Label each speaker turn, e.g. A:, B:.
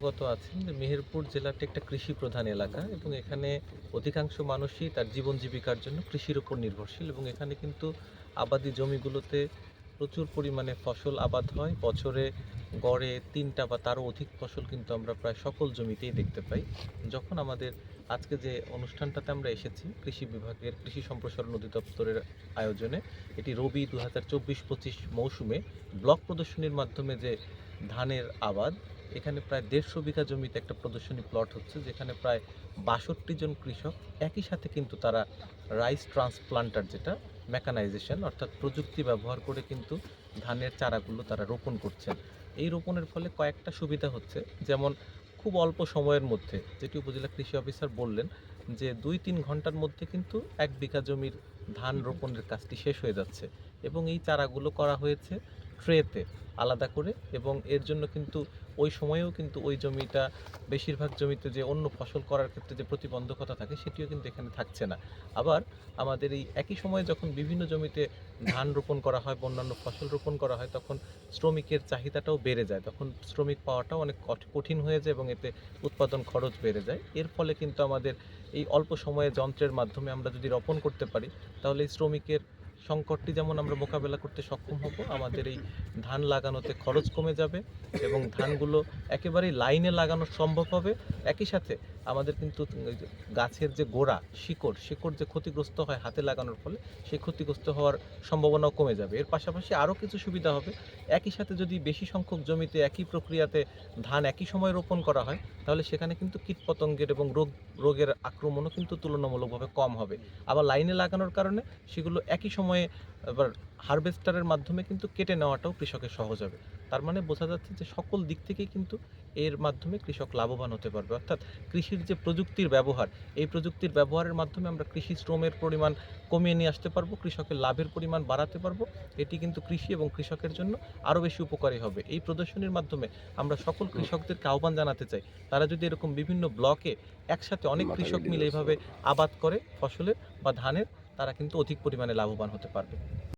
A: অবগত আছেন যে মেহেরপুর জেলাটি একটা কৃষি প্রধান এলাকা এবং এখানে অধিকাংশ মানুষই তার জীবন জীবিকার জন্য কৃষির উপর নির্ভরশীল এবং এখানে কিন্তু আবাদি জমিগুলোতে প্রচুর পরিমাণে ফসল আবাদ হয়। বছরে গড়ে তিনটা বা তারও অধিক ফসল কিন্তু আমরা প্রায় সকল জমিতেই দেখতে পাই। যখন আমাদের আজকে যে অনুষ্ঠানটাতে আমরা এসেছি কৃষি বিভাগের কৃষি সম্প্রসারণ অধিদপ্তরের আয়োজনে, এটি রবি দু হাজার চব্বিশ পঁচিশ মৌসুমে ব্লক প্রদর্শনীর মাধ্যমে যে ধানের আবাদ এখানে প্রায় দেড়শো বিঘা জমিতে একটা প্রদর্শনী প্লট হচ্ছে যেখানে প্রায় বাষট্টি জন কৃষক একই সাথে কিন্তু তারা রাইস ট্রান্সপ্লান্টার যেটা মেকানাইজেশন অর্থাৎ প্রযুক্তি ব্যবহার করে কিন্তু ধানের চারাগুলো তারা রোপণ করছেন। এই রোপণের ফলে কয়েকটা সুবিধা হচ্ছে যেমন খুব অল্প সময়ের মধ্যে যেটি উপজেলা কৃষি অফিসার বললেন যে দুই তিন ঘণ্টার মধ্যে কিন্তু এক বিঘা জমির ধান রোপণের কাজটি শেষ হয়ে যাচ্ছে এবং এই চারাগুলো করা হয়েছে। ট্রেতে আলাদা করে এবং এর জন্য কিন্তু ওই সময়েও কিন্তু ওই জমিটা বেশিরভাগ জমিতে যে অন্য ফসল করার ক্ষেত্রে যে প্রতিবন্ধকতা থাকে সেটিও কিন্তু এখানে থাকছে না। আবার আমাদের এই একই সময়ে যখন বিভিন্ন জমিতে ধান রোপণ করা হয় বা অন্যান্য ফসল রোপণ করা হয় তখন শ্রমিকের চাহিদাটাও বেড়ে যায়। তখন শ্রমিক পাওয়াটাও অনেক কঠ- কঠিন হয়ে যায় এবং এতে উৎপাদন খরচ বেড়ে যায়। এর ফলে কিন্তু আমাদের এই অল্প সময়ে যন্ত্রের মাধ্যমে আমরা যদি রোপণ করতে পারি, তাহলে এই শ্রমিকের সংকটটি যেমন আমরা মোকাবেলা করতে সক্ষম হব, আমাদের এই ধান লাগানোতে খরচ কমে যাবে এবং ধানগুলো একেবারেই লাইনে লাগানো সম্ভব হবে। একই সাথে আমাদের কিন্তু গাছের যে গোড়া, শিকড় শিকড় যে ক্ষতিগ্রস্ত হয় হাতে লাগানোর ফলে, সেই ক্ষতিগ্রস্ত হওয়ার সম্ভাবনাও কমে যাবে। এর পাশাপাশি আরও কিছু সুবিধা হবে। একই সাথে যদি বেশি সংখ্যক জমিতে একই প্রক্রিয়াতে ধান একই সময় রোপণ করা হয়, তাহলে সেখানে কিন্তু কীটপতঙ্গের এবং রোগ, রোগের আক্রমণও কিন্তু তুলনামূলকভাবে কম হবে। আবার লাইনে লাগানোর কারণে সেগুলো একই সময়ে এবার হারভেস্টারের মাধ্যমে কিন্তু কেটে নেওয়াটাও কৃষকের সহজ হবে। তার মানে বোঝা যাচ্ছে যে সকল দিক থেকেই কিন্তু এর মাধ্যমে কৃষক লাভবান হতে পারবে। অর্থাৎ কৃষির যে প্রযুক্তির ব্যবহার এই প্রযুক্তির ব্যবহারের মাধ্যমে আমরা কৃষি শ্রমের পরিমাণ কমিয়ে নিয়ে আসতে পারব কৃষকের লাভের পরিমাণ বাড়াতে পারব। এটি কিন্তু কৃষি এবং কৃষকের জন্য আরও বেশি উপকারী হবে। এই প্রদর্শনীর মাধ্যমে আমরা সকল কৃষকদেরকে আহ্বান জানাতে চাই তারা যদি এরকম বিভিন্ন ব্লকে একসাথে অনেক কৃষক মিলে এইভাবে আবাদ করে ফসলের বা ধানের তারা কিন্তু অধিক পরিমাণে লাভবান হতে পারবে।